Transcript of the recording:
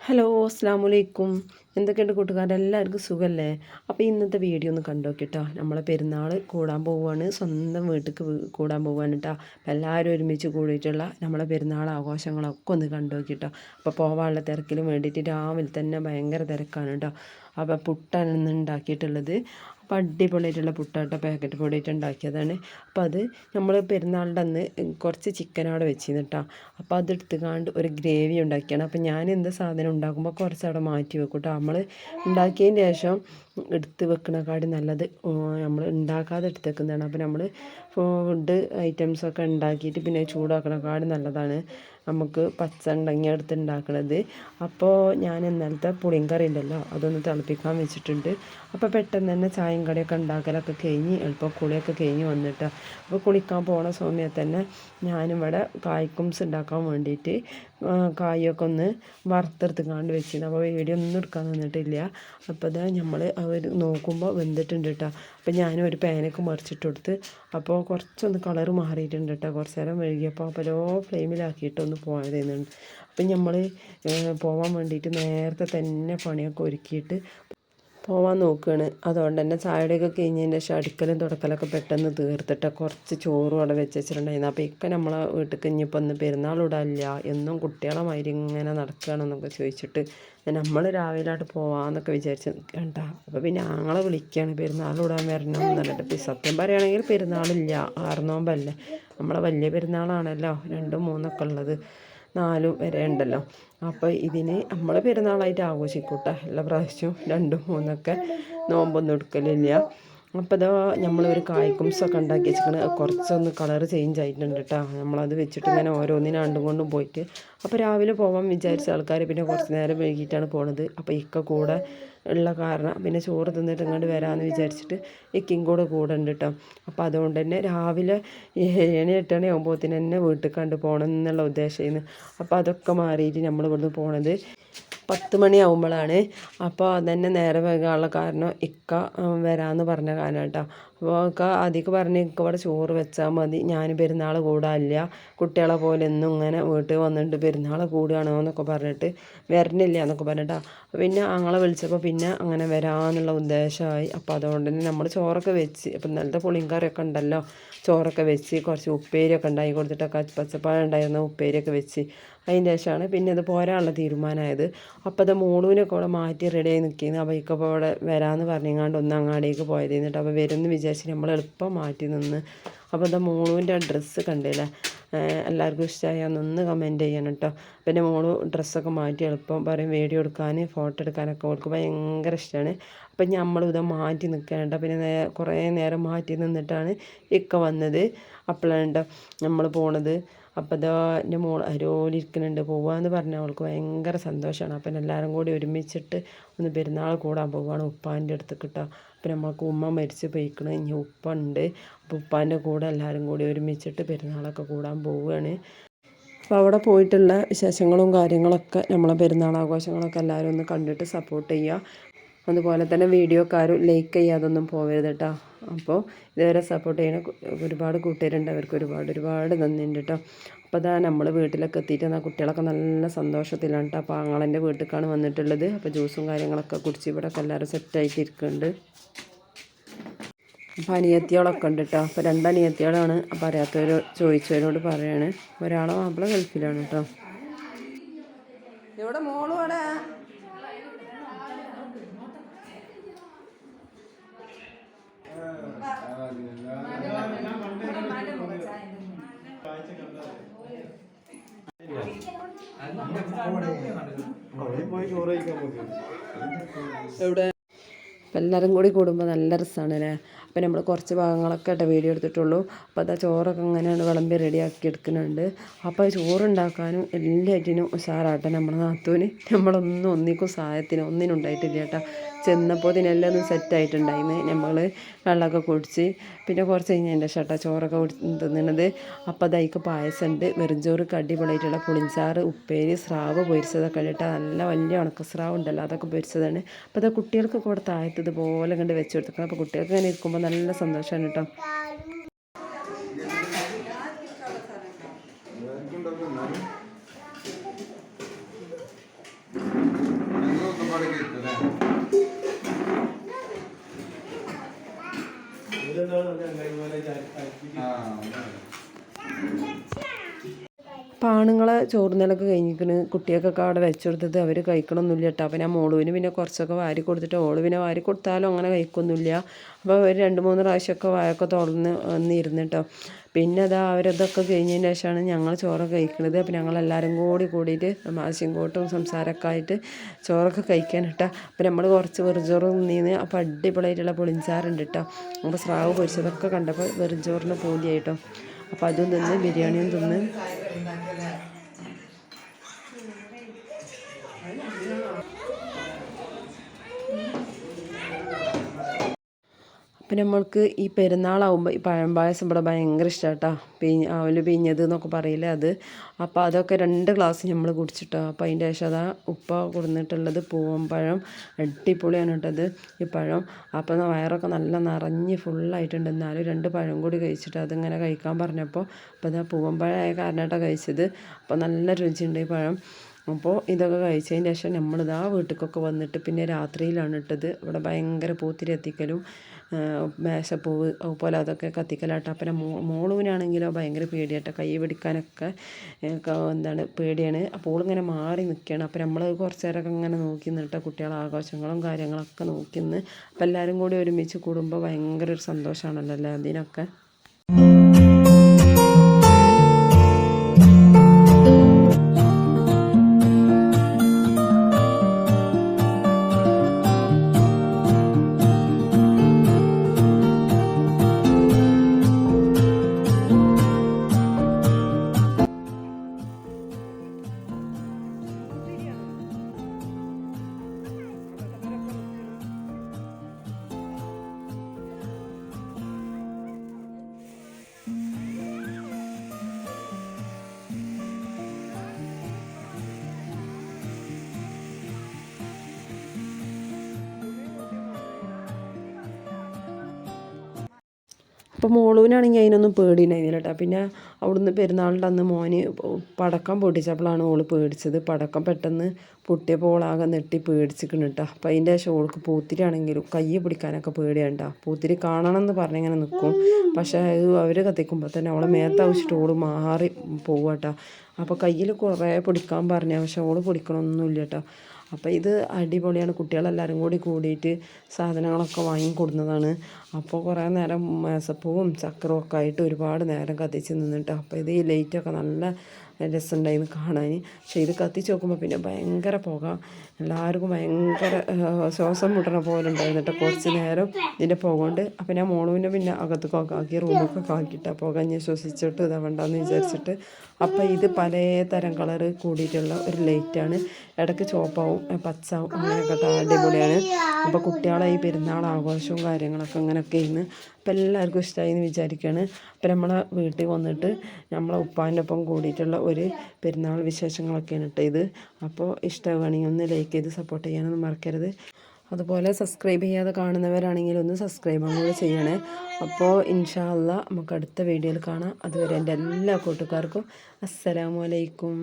Hello അസ്സാം വലൈക്കും എന്തൊക്കെയുണ്ട് കൂട്ടുകാരെ? എല്ലാവർക്കും സുഖമല്ലേ അപ്പോൾ ഇന്നത്തെ വീഡിയോ ഒന്ന് കണ്ടു നോക്കിട്ടോ. നമ്മളെ പെരുന്നാൾ കൂടാൻ പോവുകയാണ് സ്വന്തം വീട്ടിലേക്ക് കൂടാൻ പോവുകയാണ് കേട്ടോ അപ്പോൾ എല്ലാവരും ഒരുമിച്ച് കൂടിയിട്ടുള്ള നമ്മളെ പെരുന്നാൾ ആഘോഷങ്ങളൊക്കെ ഒന്ന് കണ്ടു നോക്കിട്ടോ. അപ്പോൾ പോവാനുള്ള തിരക്കിന് വേണ്ടിയിട്ട് രാവിലെ തന്നെ ഭയങ്കര തിരക്കാണ് കേട്ടോ അപ്പോൾ പുട്ടാണ് ഇന്ന് ഉണ്ടാക്കിയിട്ടുള്ളത്. അപ്പോൾ അടിപൊളിയായിട്ടുള്ള പുട്ടാട്ട പാക്കറ്റ് പൊടിയിട്ട് ഉണ്ടാക്കിയതാണ്. അപ്പോൾ അത് നമ്മൾ പെരുന്നാളിന്റെ അന്ന് കുറച്ച് ചിക്കൻ അവിടെ വെച്ചിരുന്നു കേട്ടോ അപ്പോൾ അതെടുത്ത് കാണ്ട് ഒരു ഗ്രേവി ഉണ്ടാക്കിയാണ്. അപ്പോൾ ഞാൻ എന്ത് സാധനം ഉണ്ടാക്കുമ്പോൾ കുറച്ച് അവിടെ മാറ്റി വെക്കും കേട്ടോ നമ്മൾ ഉണ്ടാക്കിയതിന് ശേഷം എടുത്ത് വെക്കണക്കാടി നല്ലത്. നമ്മൾ ഉണ്ടാക്കാതെ എടുത്ത് വെക്കുന്നതാണ് അപ്പോൾ നമ്മൾ ഫുഡ് ഐറ്റംസൊക്കെ ഉണ്ടാക്കിയിട്ട് പിന്നെ ചൂടാക്കണക്കാട് നല്ലതാണ് നമുക്ക് പച്ച ഉണ്ടെങ്കി എടുത്ത് ഉണ്ടാക്കണത്. അപ്പോൾ ഞാൻ ഇന്നലത്തെ പുളിങ്കറി ഉണ്ടല്ലോ അതൊന്ന് തിളപ്പിക്കാൻ വെച്ചിട്ടുണ്ട്. അപ്പോൾ പെട്ടെന്ന് തന്നെ ചായയും കടിയൊക്കെ ഉണ്ടാക്കലൊക്കെ കഴിഞ്ഞ് എളുപ്പം കുളിയൊക്കെ കഴിഞ്ഞ് വന്നിട്ട്. അപ്പോൾ കുളിക്കാൻ പോണ സമയത്ത് തന്നെ ഞാനിവിടെ കായ്ക്കുംസ് ഉണ്ടാക്കാൻ വേണ്ടിയിട്ട് കായൊക്കെ ഒന്ന് വറുത്തെടുത്ത് കാണ്ട് വെച്ചിരുന്നു അപ്പോൾ വീഡിയോ ഒന്നും എടുക്കാൻ നിന്നിട്ടില്ല. അപ്പോൾ അത് നമ്മൾ അവർ നോക്കുമ്പോൾ വെന്തിട്ടുണ്ട് കേട്ടോ അപ്പോൾ ഞാനും ഒരു പാനൊക്കെ മറിച്ചിട്ട് കൊടുത്ത് അപ്പോൾ കുറച്ചൊന്ന് കളർ മാറിയിട്ടുണ്ട് കേട്ടോ കുറച്ച് നേരം വൈകിയപ്പോൾ അപ്പോൾ ലോ ഫ്ലെയിമിലാക്കിയിട്ടൊന്ന് പോയതെന്നുണ്ട് അപ്പം നമ്മൾ പോകാൻ വേണ്ടിയിട്ട് നേരത്തെ തന്നെ പണിയൊക്കെ ഒരുക്കിയിട്ട് പോവാൻ നോക്കുകയാണ് അതുകൊണ്ട് തന്നെ ചായയുടെയൊക്കെ കഴിഞ്ഞതിന്റെ ശേഷം അടുക്കലും തുടക്കലൊക്കെ പെട്ടെന്ന് തീർത്തിട്ട് കുറച്ച് ചോറും അവിടെ വെച്ച് വെച്ചിട്ടുണ്ടായിരുന്നു. അപ്പോൾ ഇക്ക നമ്മളെ വീട്ടിൽ ഇനിയിപ്പോൾ ഒന്ന് പെരുന്നാളിടാനില്ല എന്നും കുട്ടികളെ മാതിരി ഇങ്ങനെ നടക്കുകയാണെന്നൊക്കെ ചോദിച്ചിട്ട് നമ്മൾ രാവിലെ പോവാമെന്നൊക്കെ വിചാരിച്ച് കണ്ട. അപ്പോൾ പിന്നെ ആങ്ങളെ വിളിക്കുകയാണ് പെരുന്നാളിടാൻ വരണം എന്നുള്ളത് ഇപ്പം സത്യം പറയുകയാണെങ്കിൽ പെരുന്നാളില്ല. ആറുനോമ്പല്ലേ നമ്മളെ വലിയ പെരുന്നാളാണല്ലോ. രണ്ടും മൂന്നൊക്കെ ഉള്ളത്. നാലും വരെ ഉണ്ടല്ലോ. അപ്പോൾ ഇതിന് നമ്മൾ പെരുന്നാളായിട്ട് ആഘോഷിക്കൂട്ട. എല്ലാ പ്രാവശ്യവും രണ്ടും മൂന്നൊക്കെ നോമ്പൊന്നും എടുക്കലില്ല. അപ്പോൾ ഇതാ നമ്മളൊരു കായ്ക്കുംസൊക്കെ ഉണ്ടാക്കി വെച്ചിരിക്കണ കുറച്ചൊന്ന് കളർ ചേഞ്ച് ആയിട്ടുണ്ട് കേട്ടോ നമ്മളത് വെച്ചിട്ട് ഇങ്ങനെ ഓരോന്നിനും രണ്ടും കൊണ്ടും പോയിട്ട്. അപ്പോൾ രാവിലെ പോകാൻ വിചാരിച്ച ആൾക്കാർ പിന്നെ കുറച്ച് നേരം വൈകിട്ടാണ് പോണത്. അപ്പോൾ ഇക്ക കൂടെ ഉള്ള കാരണം പിന്നെ ചോറ് തിന്നിട്ട് ഇങ്ങോട്ട് വരാമെന്ന് വിചാരിച്ചിട്ട് ഇക്കും കൂടെ കൂടെ ഉണ്ട് കേട്ടോ അപ്പോൾ അതുകൊണ്ട് തന്നെ രാവിലെ ഏണി എട്ടണി ആകുമ്പോഴത്തേന് തന്നെ വീട്ടിൽ കണ്ട് പോകണം എന്നുള്ള ഉദ്ദേശമായിരുന്നു അപ്പോൾ അതൊക്കെ മാറിയിട്ട് നമ്മൾ ഇവിടുന്ന് പോണത്. പത്ത് മണിയാവുമ്പോഴാണ് അപ്പോൾ അതന്നെ നേരെ വൈകാനുള്ള കാരണം ഇക്ക വരാമെന്ന് പറഞ്ഞ കാരണം കേട്ടോ അപ്പോൾ ഇക്ക ആദ്യമൊക്കെ പറഞ്ഞ് ഇക്ക ഇവിടെ ചോറ് വെച്ചാൽ മതി ഞാൻ പെരുന്നാൾ കൂടാനില്ല. കുട്ടികളെ പോലെ എന്നും ഇങ്ങനെ വീട്ടിൽ വന്നിട്ട് പെരുന്നാൾ കൂടുകയാണോ എന്നൊക്കെ പറഞ്ഞിട്ട് വരണില്ല എന്നൊക്കെ പറഞ്ഞിട്ടാ. പിന്നെ അങ്ങളെ വിളിച്ചപ്പോൾ പിന്നെ അങ്ങനെ വരാമെന്നുള്ള ഉദ്ദേശമായി അപ്പോൾ അതുകൊണ്ട് തന്നെ നമ്മൾ ചോറൊക്കെ വെച്ച് ഇപ്പം ഇന്നലത്തെ പുളിങ്കറിയൊക്കെ ഉണ്ടല്ലോ. ചോറൊക്കെ വെച്ച് കുറച്ച് ഉപ്പേരിയൊക്കെ ഉണ്ടാക്കി കൊടുത്തിട്ടൊക്കെ പച്ചപ്പഴം ഉണ്ടായിരുന്ന ഉപ്പേരിയൊക്കെ വെച്ച് അതിന്റെ ശേഷമാണ് പിന്നെ അത് പോരാനുള്ള തീരുമാനമായത്. അപ്പോൾ അത് മോളൂനൊക്കെ അവിടെ മാറ്റി റെഡിയായി നിൽക്കുന്നു. അപ്പോൾ ഇക്കപ്പോൾ അവിടെ വരാമെന്ന് പറഞ്ഞങ്ങാണ്ട് ഒന്ന് അങ്ങാടേക്ക് പോയത് എന്നിട്ട് അപ്പോൾ വരുമെന്ന് വിചാരിച്ച് നമ്മൾ എളുപ്പം മാറ്റി നിന്ന്. അപ്പോൾ അത് മോളുവിന്റെ ആ ഡ്രസ്സ് കണ്ടില്ലേ എല്ലാവർക്കും ഇഷ്ടമായി ഒന്ന് കമന്റ് ചെയ്യണം കേട്ടോ. പിന്നെ മോൾ ഡ്രസ്സൊക്കെ മാറ്റി എളുപ്പം പറയും. വീഡിയോ എടുക്കാൻ ഫോട്ടോ എടുക്കാനൊക്കെ അവൾക്ക് ഭയങ്കര ഇഷ്ടമാണ് അപ്പം നമ്മൾ ഇത് മാറ്റി നിൽക്കേണ്ട പിന്നെ കുറേ നേരം മാറ്റി നിന്നിട്ടാണ് ഇക്ക വന്നത്. അപ്പോഴാണ് നമ്മൾ പോണത്. അപ്പം ഇതാ എന്റെ മോൾ അരോലിരിക്കുന്നുണ്ട് പോവാന്ന് പറഞ്ഞാൽ അവൾക്ക് ഭയങ്കര സന്തോഷമാണ്. അപ്പം എല്ലാവരും കൂടി ഒരുമിച്ചിട്ട് ഒന്ന് പെരുന്നാൾ കൂടാൻ പോവുകയാണ് ഉപ്പാന്റെ അടുത്ത് കിട്ടുക അപ്പം നമ്മൾക്ക് ഉമ്മ മരിച്ച് പോയിക്കണം. ഇനി ഉപ്പ ഉണ്ട് ഉപ്പാന്റെ കൂടെ എല്ലാവരും കൂടി ഒരുമിച്ചിട്ട് പെരുന്നാളൊക്കെ കൂടാൻ പോവുകയാണ് അപ്പോൾ അവിടെ പോയിട്ടുള്ള വിശേഷങ്ങളും കാര്യങ്ങളൊക്കെ നമ്മളെ പെരുന്നാൾ ആഘോഷങ്ങളൊക്കെ എല്ലാവരും ഒന്ന് കണ്ടിട്ട് സപ്പോർട്ട് ചെയ്യുക. അതുപോലെ തന്നെ വീഡിയോക്കാരും ലൈക്ക് ചെയ്യാതൊന്നും പോകരുത് കേട്ടോ അപ്പോൾ ഇതുവരെ സപ്പോർട്ട് ചെയ്യുന്ന ഒരുപാട് കൂട്ടുകാരുണ്ട്. അവർക്ക് ഒരുപാട് ഒരുപാട് നന്ദിയുണ്ട് കേട്ടോ അപ്പോൾ അതാ നമ്മൾ വീട്ടിലൊക്കെ എത്തിയിട്ട് എന്നാൽ കുട്ടികളൊക്കെ നല്ല സന്തോഷത്തിലാണ് കേട്ടോ അപ്പോൾ ആങ്ങളെന്റെ വീട്ടിലേക്കാണ് വന്നിട്ടുള്ളത്. അപ്പോൾ ജ്യൂസും കാര്യങ്ങളൊക്കെ കുടിച്ച് ഇവിടെയൊക്കെ എല്ലാവരും സെറ്റായിട്ട് ഇരിക്കുന്നുണ്ട് അപ്പോൾ അനിയത്തിയോളൊക്കെ ഉണ്ട് കേട്ടോ അപ്പോൾ രണ്ട് അനിയത്തിയോളാണ് അപ്പോൾ അറിയാത്തവർ ചോദിച്ചവരോട് പറയാണ്. ഒരാളെ മാപ്പിള ഗൾഫിലാണ് കേട്ടോ ഇവിടെ മോളും അവിടെ? എവിടെ അപ്പം എല്ലാവരും കൂടി കൂടുമ്പോൾ നല്ല രസമാണ് അല്ലേ അപ്പം നമ്മൾ കുറച്ച് ഭാഗങ്ങളൊക്കെ ആയിട്ട് വീഡിയോ എടുത്തിട്ടുള്ളൂ. അപ്പോൾ അതാ ചോറൊക്കെ ഇങ്ങനെയാണ് വിളമ്പി റെഡിയാക്കി എടുക്കുന്നുണ്ട് അപ്പോൾ ചോറുണ്ടാക്കാനും എല്ലാറ്റിനും ഉഷാറാട്ടെ നമ്മുടെ നാത്തൂന്. നമ്മളൊന്നും ഒന്നിക്കും സഹായത്തിന് ഒന്നിനും ഉണ്ടായിട്ടില്ല കേട്ടോ. ചെന്നപ്പോൾ ഇതിനെല്ലാം ഒന്ന് സെറ്റായിട്ടുണ്ടായിരുന്നു നമ്മൾ വെള്ളമൊക്കെ കുടിച്ച് പിന്നെ കുറച്ച് കഴിഞ്ഞതിന്റെ ഷട്ട ചോറൊക്കെ തിന്നണത്. അപ്പോൾ അതായിക്ക് പായസമുണ്ട് വെറും ചോറ് അടിപൊളിയായിട്ടുള്ള പുളിഞ്ചാറ് ഉപ്പേരി സ്രാവ് പൊരിച്ചതൊക്കെ ഇട്ടിട്ട് നല്ല വലിയ ഉണക്കസ്രാവ് ഉണ്ടല്ലോ അതൊക്കെ പൊരിച്ചതാണ്. അപ്പോൾ അത് കുട്ടികൾക്കൊക്കെ ഇവിടെ താഴത്ത് എടുത്ത് ഇതുപോലെ കണ്ട് വെച്ച് കൊടുത്തിട്ടുണ്ട് അപ്പോൾ കുട്ടികൾക്ക് ഇങ്ങനെ ഇരിക്കുമ്പോൾ നല്ല സന്തോഷമാണ് കേട്ടോ. ആ ആണുങ്ങളെ ചോറുന്നലൊക്കെ കഴിഞ്ഞിരിക്കുന്നു കുട്ടികൾക്കൊക്കെ അവിടെ വെച്ചെടുത്തത് അവർ കഴിക്കണമൊന്നുമില്ല കേട്ടോ. അപ്പം ഞാൻ മോളുവിന് പിന്നെ കുറച്ചൊക്കെ വാരി കൊടുത്തിട്ട് ഓൾ പിന്നെ വാരി കൊടുത്താലും അങ്ങനെ കഴിക്കൊന്നുമില്ല. അപ്പോൾ ഒരു രണ്ട് മൂന്ന് പ്രാവശ്യമൊക്കെ വായൊക്കെ തുറന്ന് വന്നിരുന്നു കേട്ടോ. പിന്നെ അതാ അവരതൊക്കെ കഴിഞ്ഞതിന് ശേഷമാണ് ഞങ്ങൾ ചോറൊക്കെ കഴിക്കുന്നത് അപ്പം ഞങ്ങളെല്ലാവരും കൂടി കൂടിയിട്ട് മാസ്യം കോട്ടും സംസാരമൊക്കെ ആയിട്ട് ചോറൊക്കെ കഴിക്കാൻ കേട്ടോ. അപ്പം നമ്മൾ കുറച്ച് വെറുചോറ് തിന്നിന്ന്. അപ്പോൾ അടിപൊളിയായിട്ടുള്ള പുളിഞ്ചാറുണ്ട് കേട്ടോ. അപ്പോൾ സ്രാവ് പൊരിച്ചതൊക്കെ കണ്ടപ്പോൾ വെറുചോറിന് പൂതിയായിട്ടോ അപ്പോൾ അതും തിന്ന് ബിരിയാണിയും തിന്ന്. അപ്പം നമ്മൾക്ക് ഈ പെരുന്നാളാവുമ്പോൾ ഈ പഴംപായസം ഇവിടെ ഭയങ്കര ഇഷ്ടമാട്ടോ പിഞ്ഞ് അവൽ പിഞ്ഞത് എന്നൊക്കെ പറയില്ലേ അത്. അപ്പോൾ അതൊക്കെ രണ്ട് ഗ്ലാസ് നമ്മൾ കുടിച്ചിട്ടോ. അപ്പോൾ അതിന്റെ ശേഷം അതാ ഉപ്പ കൊടുന്നിട്ടുള്ളത് പൂവമ്പഴം അടിപൊളിയാണ് കേട്ടത് ഈ പഴം. അപ്പോൾ വയറൊക്കെ നല്ല നിറഞ്ഞ് ഫുള്ളായിട്ടുണ്ട്. എന്നാലും രണ്ട് പഴം കൂടി കഴിച്ചിട്ട് അതിങ്ങനെ കഴിക്കാൻ പറഞ്ഞപ്പോൾ അപ്പോൾ അതാ പൂവമ്പഴമായ കാരണമായിട്ടാണ് കഴിച്ചത്. അപ്പോൾ നല്ല രുചിയുണ്ട് ഈ പഴം. അപ്പോൾ ഇതൊക്കെ കഴിച്ചതിന് ശേഷം നമ്മളിതാ വീട്ടിലേക്കൊക്കെ വന്നിട്ട് പിന്നെ രാത്രിയിലാണ് ഇട്ടത്. ഇവിടെ ഭയങ്കര പൂത്തിരി എത്തിക്കലും മേശപ്പൂവ് അതുപോലെ അതൊക്കെ കത്തിക്കലാട്ടോ. അപ്പം മോ മോളുവിനാണെങ്കിലോ ഭയങ്കര പേടിയാട്ടോ. കൈ പിടിക്കാനൊക്കെ എന്താണ് പേടിയാണ്. അപ്പോൾ ഇങ്ങനെ മാറി നിൽക്കുകയാണ് അപ്പം നമ്മൾ കുറച്ച് നേരമൊക്കെ ഇങ്ങനെ നോക്കി നിന്നിട്ട് കുട്ടികളെ ആഘോഷങ്ങളും കാര്യങ്ങളൊക്കെ നോക്കി നിന്ന് അപ്പം എല്ലാവരും കൂടി ഒരുമിച്ച് കൂടുമ്പോൾ ഭയങ്കര ഒരു സന്തോഷമാണല്ലോ അതിനൊക്കെ? അപ്പോൾ മോളുവിനാണെങ്കിൽ അതിനൊന്നും പേടിയുണ്ടായിരുന്നില്ല കേട്ടോ പിന്നെ അവിടുന്ന് പെരുന്നാളിന്റെ അന്ന് മോന് പടക്കം പൊട്ടിച്ചപ്പോഴാണ് ഓൾ പേടിച്ചത്. പടക്കം പെട്ടെന്ന് പൊട്ടിയപ്പോൾ ഓളാകെ നെട്ടി പേടിച്ചിരിക്കണം കേട്ടോ അപ്പോൾ അതിന്റെ ശേഷം ഓൾക്ക് പൂത്തിരി ആണെങ്കിലും കൈ പിടിക്കാനൊക്കെ പേടിയാണ് കേട്ടോ പൂത്തിരി കാണണം എന്ന് പറഞ്ഞിങ്ങനെ നിൽക്കും പക്ഷേ അത് അവർ കത്തിക്കുമ്പോൾ തന്നെ അവളെ ഓൾ മാറി പോവുക കേട്ടോ അപ്പോൾ കയ്യിൽ കുറേ പൊടിക്കാൻ പറഞ്ഞ. പക്ഷെ ഓൾ പൊടിക്കണമൊന്നുമില്ല കേട്ടോ അപ്പോൾ ഇത് അടിപൊളിയാണ്. കുട്ടികളെല്ലാവരും കൂടി കൂടിയിട്ട് സാധനങ്ങളൊക്കെ വാങ്ങി കൊടുക്കുന്നതാണ് അപ്പോൾ കുറേ നേരം മേസപ്പൂവും ചക്രവും ഒക്കെ ആയിട്ട് ഒരുപാട് നേരം കത്തിച്ച് നിന്നിട്ട് അപ്പോൾ ഇത് ഈ ലൈറ്റൊക്കെ നല്ല രസമുണ്ടായിരുന്നു കാണാൻ പക്ഷേ ഇത് കത്തിച്ച് നോക്കുമ്പോൾ പിന്നെ ഭയങ്കര പുക. എല്ലാവർക്കും ഭയങ്കര ശ്വാസം മുട്ടണ പോലെ ഉണ്ടായിരുന്നു കേട്ടോ കുറച്ച് നേരം ഇതിന്റെ പുക കൊണ്ട് അപ്പം ഞാൻ മോളുവിനെ പിന്നെ അകത്തൊക്കെ ആക്കി റൂമൊക്കെ ആക്കിയിട്ട് പുക ഞാൻ ശ്വസിച്ചിട്ട് ഇതാവണ്ടെന്ന് വിചാരിച്ചിട്ട് അപ്പോൾ ഇത് പല തരം കളറ് കൂടിയിട്ടുള്ള ഒരു ലൈറ്റാണ്. ഇടയ്ക്ക് ചുവപ്പാവും പച്ചാവും അങ്ങനെയൊക്കെ അടിപൊളിയാണ്. അപ്പോൾ കുട്ടികളെ ഈ പെരുന്നാൾ ആഘോഷവും കാര്യങ്ങളൊക്കെ അങ്ങനെയൊക്കെ ഇന്ന് അപ്പോൾ എല്ലാവർക്കും ഇഷ്ടമായി എന്ന് വിചാരിക്കുകയാണ് അപ്പോൾ നമ്മളെ വീട്ടിൽ വന്നിട്ട് നമ്മളെ ഉപ്പാന്റെ ഒപ്പം കൂടിയിട്ടുള്ള ഒരു പെരുന്നാൾ വിശേഷങ്ങളൊക്കെയാണ് കേട്ടോ ഇത് അപ്പോൾ ഇഷ്ടമാണെങ്കിൽ ഒന്ന് ലൈക്ക് ചെയ്ത് സപ്പോർട്ട് ചെയ്യാനൊന്നും മറക്കരുത്. അതുപോലെ സബ്സ്ക്രൈബ് ചെയ്യാതെ കാണുന്നവരാണെങ്കിൽ ഒന്ന് സബ്സ്ക്രൈബും കൂടെ ചെയ്യണേ. അപ്പോൾ ഇൻഷാല്ല നമുക്ക് അടുത്ത വീഡിയോയിൽ കാണാം. അതുവരെ എന്റെ എല്ലാ കൂട്ടുകാർക്കും അസ്സലാമു അലൈക്കും.